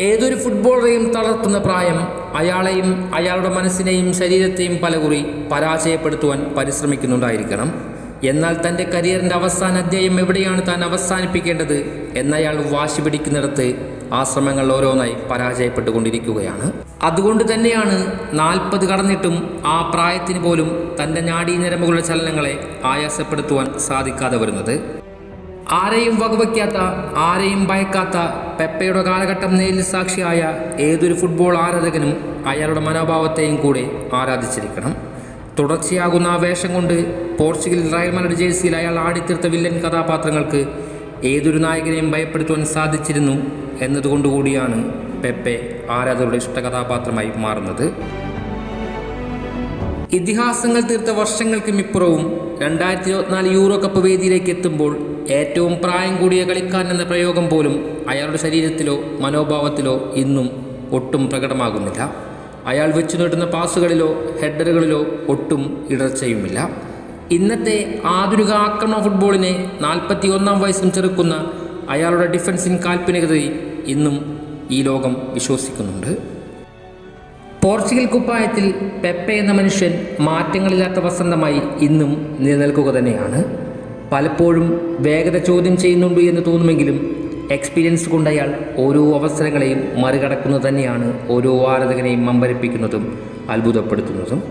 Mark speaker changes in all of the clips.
Speaker 1: ഏതൊരു ഫുട്ബോളറെയും തളർത്തുന്ന പ്രായം അയാളെയും അയാളുടെ മനസ്സിനെയും ശരീരത്തെയും പലകുറി പരാജയപ്പെടുത്തുവാൻ പരിശ്രമിക്കുന്നുണ്ടായിരിക്കണം. എന്നാൽ തന്റെ കരിയറിന്റെ അവസാന അധ്യായം എവിടെയാണ് താൻ അവസാനിപ്പിക്കേണ്ടത് എന്നയാൾ വാശി പിടിക്കുന്നിടത്ത് ആ ശ്രമങ്ങൾ ഓരോന്നായി പരാജയപ്പെട്ടുകൊണ്ടിരിക്കുകയാണ്. അതുകൊണ്ട് തന്നെയാണ് നാൽപ്പത് കടന്നിട്ടും ആ പ്രായത്തിന് പോലും തന്റെ നാഡീഞരമ്പുകളുടെ ചലനങ്ങളെ ആയാസപ്പെടുത്തുവാൻ സാധിക്കാതെ വരുന്നത്. ആരെയും വകവയ്ക്കാത്ത ആരെയും ഭയക്കാത്ത പെപ്പയുടെ കാലഘട്ടം നേരിൽ സാക്ഷിയായ ഏതൊരു ഫുട്ബോൾ ആരാധകനും അയാളുടെ മനോഭാവത്തെയും കൂടെ ആരാധിച്ചിരിക്കണം. തുടർച്ചയാകുന്ന വേഷം കൊണ്ട് പോർച്ചുഗൽ റയൽ മലയുടെ ജേഴ്സിയിൽ അയാൾ ആടിത്തീർത്ത വില്ലൻ കഥാപാത്രങ്ങൾക്ക് ഏതൊരു നായകനെയും ഭയപ്പെടുത്തുവാൻ സാധിച്ചിരുന്നു എന്നതുകൊണ്ടുകൂടിയാണ് പെപ്പെ ആരാധകരുടെ ഇഷ്ട കഥാപാത്രമായി മാറുന്നത്. ഇതിഹാസങ്ങൾ തീർത്ത വർഷങ്ങൾക്കും ഇപ്പുറവും രണ്ടായിരത്തി ഇരുപത്തിനാല് യൂറോ കപ്പ് വേദിയിലേക്ക് എത്തുമ്പോൾ ഏറ്റവും പ്രായം കൂടിയ കളിക്കാരൻ എന്ന പ്രയോഗം പോലും അയാളുടെ ശരീരത്തിലോ മനോഭാവത്തിലോ ഇന്നും ഒട്ടും പ്രകടമാകുന്നില്ല. അയാൾ വെച്ചു നീട്ടുന്ന പാസുകളിലോ ഹെഡറുകളിലോ ഒട്ടും ഇടർച്ചയുമില്ല. ഇന്നത്തെ ആധുനിക ആക്രമണ ഫുട്ബോളിനെ നാൽപ്പത്തി ഒന്നാം വയസ്സും ചെറുക്കുന്ന അയാളുടെ ഡിഫൻസിൻ കാൽപ്പനികതയിൽ ഇന്നും ഈ ലോകം വിശ്വസിക്കുന്നുണ്ട്. പോർച്ചുഗൽ കുപ്പായത്തിൽ പെപ്പെ എന്ന മനുഷ്യൻ മാറ്റങ്ങളില്ലാത്ത വസന്തമായി ഇന്നും നിലനിൽക്കുക തന്നെയാണ്. പലപ്പോഴും വേഗത ചോദ്യം ചെയ്യുന്നുണ്ട് എന്ന് തോന്നുമെങ്കിലും എക്സ്പീരിയൻസ് കൊണ്ട് അയാൾ ഓരോ അവസരങ്ങളെയും മറികടക്കുന്നത് തന്നെയാണ് ഓരോ ആരാധകനെയും അമ്പരപ്പിക്കുന്നതും അത്ഭുതപ്പെടുത്തുന്നതും.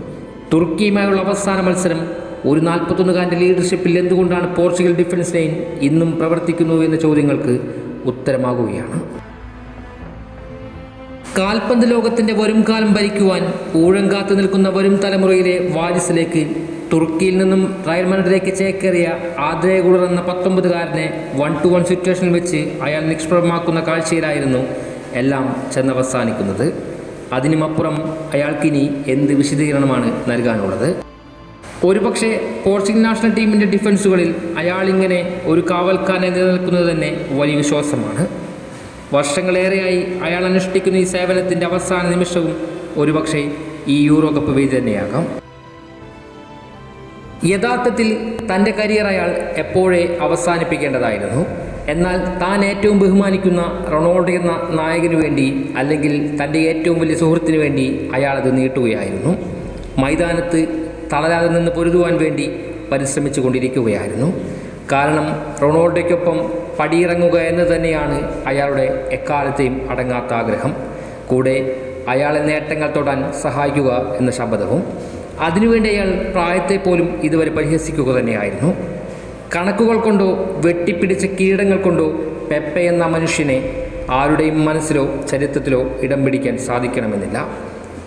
Speaker 1: തുർക്കിയുമായുള്ള അവസാന മത്സരം ഒരു നാൽപ്പത്തൊന്നുകാരന്റെ ലീഡർഷിപ്പിൽ എന്തുകൊണ്ടാണ് പോർച്ചുഗൽ ഡിഫൻസ് ലൈൻ ഇന്നും പ്രവർത്തിക്കുന്നു എന്ന ചോദ്യങ്ങൾക്ക് ഉത്തരമാകുകയാണ്. കാൽപന്ത് ലോകത്തിന്റെ വരും കാലം ഭരിക്കുവാൻ ഊഴം കാത്തു നിൽക്കുന്ന വരും തലമുറയിലെ വാരിസിലേക്ക് തുർക്കിയിൽ നിന്നും റയൽ മാഡ്രിഡിലേക്ക് ചേക്കേറിയ ആദ്രേ ഗുളർ എന്ന പത്തൊമ്പതുകാരനെ വൺ ടു വൺ സിറ്റുവേഷനിൽ വെച്ച് അയാൾ നിഷ്പ്രഭമാക്കുന്ന കാഴ്ചയിലായിരുന്നു എല്ലാം ചെന്നവസാനിക്കുന്നത്. അതിനുമപ്പുറം അയാൾക്കിനി എന്ത് വിശദീകരണമാണ് നൽകാനുള്ളത്? ഒരുപക്ഷെ പോർച്ചുഗൽ നാഷണൽ ടീമിന്റെ ഡിഫൻസുകളിൽ അയാളിങ്ങനെ ഒരു കാവൽക്കാരനെ നിലനിൽക്കുന്നത് തന്നെ വലിയ വിശ്വാസമാണ്. വർഷങ്ങളേറെയായി അയാൾ അനുഷ്ഠിക്കുന്ന ഈ സേവനത്തിന്റെ അവസാന നിമിഷവും ഒരുപക്ഷെ ഈ യൂറോ കപ്പ് വേദി തന്നെയാകാം. യഥാർത്ഥത്തിൽ തന്റെ കരിയർ അയാൾ എപ്പോഴേ അവസാനിപ്പിക്കേണ്ടതായിരുന്നു? എന്നാൽ താൻ ഏറ്റവും ബഹുമാനിക്കുന്ന റൊണാൾഡോ എന്ന നായകന് വേണ്ടി അല്ലെങ്കിൽ തന്റെ ഏറ്റവും വലിയ സുഹൃത്തിന് വേണ്ടി അയാളത് നീട്ടുകയായിരുന്നു. മൈതാനത്ത് തളരാതെ നിന്ന് പൊരുതുവാൻ വേണ്ടി പരിശ്രമിച്ചു കൊണ്ടിരിക്കുകയായിരുന്നു കാരണം റൊണാൾഡോയ്ക്കൊപ്പം പടിയിറങ്ങുക എന്ന് തന്നെയാണ് അയാളുടെ എക്കാലത്തെയും അടങ്ങാത്ത ആഗ്രഹം കൂടെ അയാളെ നേട്ടങ്ങൾ തൊടാൻ സഹായിക്കുക എന്ന ശബ്ദവും അതിനുവേണ്ടി അയാൾ പ്രായത്തെ പോലും ഇതുവരെ പരിഹസിക്കുക തന്നെയായിരുന്നു. കണക്കുകൾ കൊണ്ടോ വെട്ടിപ്പിടിച്ച കീടങ്ങൾ കൊണ്ടോ പെപ്പ എന്ന മനുഷ്യനെ ആരുടെയും മനസ്സിലോ ചരിത്രത്തിലോ ഇടം പിടിക്കാൻ സാധിക്കണമെന്നില്ല.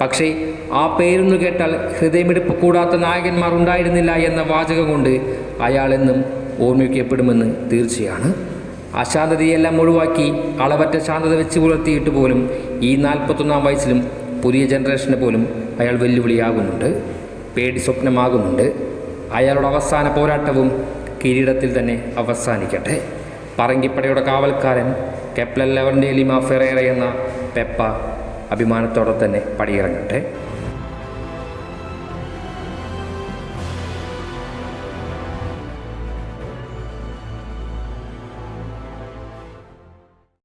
Speaker 1: പക്ഷേ ആ പേരൊന്നു കേട്ടാൽ ഹൃദയമെടുപ്പ് കൂടാത്ത നായകന്മാർ ഉണ്ടായിരുന്നില്ല എന്ന വാചകം കൊണ്ട് അയാളെന്നും ഓർമ്മിക്കപ്പെടുമെന്ന് തീർച്ചയാണ്. അശാന്തതയെല്ലാം ഒഴിവാക്കി അളവറ്റ ശാന്തത വെച്ച് പുലർത്തിയിട്ട് പോലും ഈ നാൽപ്പത്തൊന്നാം വയസ്സിലും പുതിയ ജനറേഷന് പോലും അയാൾ വെല്ലുവിളിയാകുന്നുണ്ട് പേടി സ്വപ്നമാകുന്നുണ്ട്. അയാളുടെ അവസാന പോരാട്ടവും കിരീടത്തിൽ തന്നെ അവസാനിക്കട്ടെ. പറങ്കിപ്പടയുടെ കാവൽക്കാരൻ കെപ്ലൻ ലെവന്റെ ലിമ ഫെറേറ എന്ന പെപ്പ അഭിമാനത്തോടെ തന്നെ പടിയിറങ്ങട്ടെ.